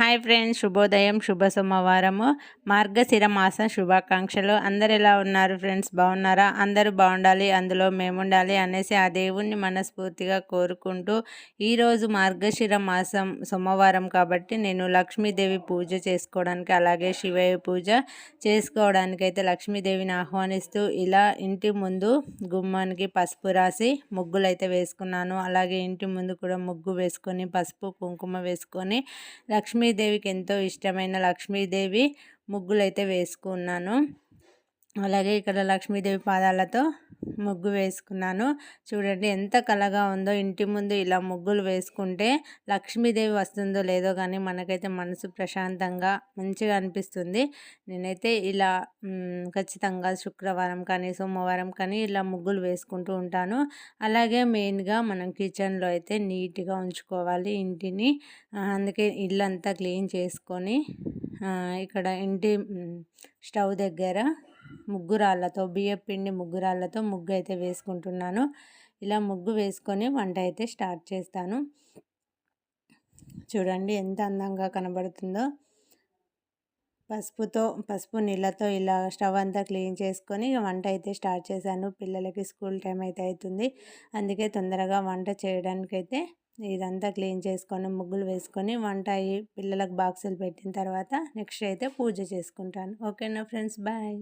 Hi friends శుభోదయం శుభ సోమవారము మార్గశిర మాస శుభాకాంక్షలు. అందరు ఎలా ఉన్నారు ఫ్రెండ్స్? బాగున్నారా? అందరూ బాగుండాలి అందులో మేముండాలి అనేసి ఆ దేవుణ్ణి మనస్ఫూర్తిగా కోరుకుంటూ ఈరోజు మార్గశిర మాసం సోమవారం కాబట్టి నేను లక్ష్మీదేవి పూజ చేసుకోవడానికి అలాగే శివయ్య పూజ చేసుకోవడానికి అయితే లక్ష్మీదేవిని ఆహ్వానిస్తూ ఇలా ఇంటి ముందు గుమ్మానికి పసుపు రాసి ముగ్గులు అయితే వేసుకున్నాను. అలాగే ఇంటి ముందు కూడా ముగ్గు వేసుకొని పసుపు కుంకుమ వేసుకొని లక్ష్మీ లక్ష్మీదేవికి ఎంతో ఇష్టమైన లక్ష్మీదేవి ముగ్గులైతే వేసుకున్నాను. అలాగే ఇక్కడ లక్ష్మీదేవి పాదాలతో ముగ్గు వేసుకున్నాను. చూడండి ఎంత కలగా ఉందో ఇంటి ముందు ఇలా ముగ్గులు వేసుకుంటే లక్ష్మీదేవి వస్తుందో లేదో కానీ మనకైతే మనసు ప్రశాంతంగా మంచిగా అనిపిస్తుంది. నేనైతే ఇలా ఖచ్చితంగా శుక్రవారం కానీ సోమవారం కానీ ఇలా ముగ్గులు వేసుకుంటూ ఉంటాను. అలాగే మెయిన్గా మనం కిచెన్లో అయితే నీట్గా ఉంచుకోవాలి ఇంటిని. అందుకే ఇల్లంతా క్లీన్ చేసుకొని ఇక్కడ ఇంటి స్టవ్ దగ్గర ముగ్గురాళ్ళతో బియ్యం పిండి ముగ్గురాళ్ళతో ముగ్గు అయితే వేసుకుంటున్నాను. ఇలా ముగ్గు వేసుకొని వంట అయితే స్టార్ట్ చేస్తాను. చూడండి ఎంత అందంగా కనబడుతుందో. పసుపుతో పసుపు నీళ్ళతో ఇలా స్టవ్ అంతా క్లీన్ చేసుకొని వంట అయితే స్టార్ట్ చేశాను. పిల్లలకి స్కూల్ టైం అయితే అవుతుంది అందుకే తొందరగా వంట చేయడానికైతే ఇదంతా క్లీన్ చేసుకొని ముగ్గులు వేసుకొని వంట అయ్యి పిల్లలకు బాక్సులు పెట్టిన తర్వాత నెక్స్ట్ అయితే పూజ చేసుకుంటాను. ఓకేనా ఫ్రెండ్స్? బాయ్.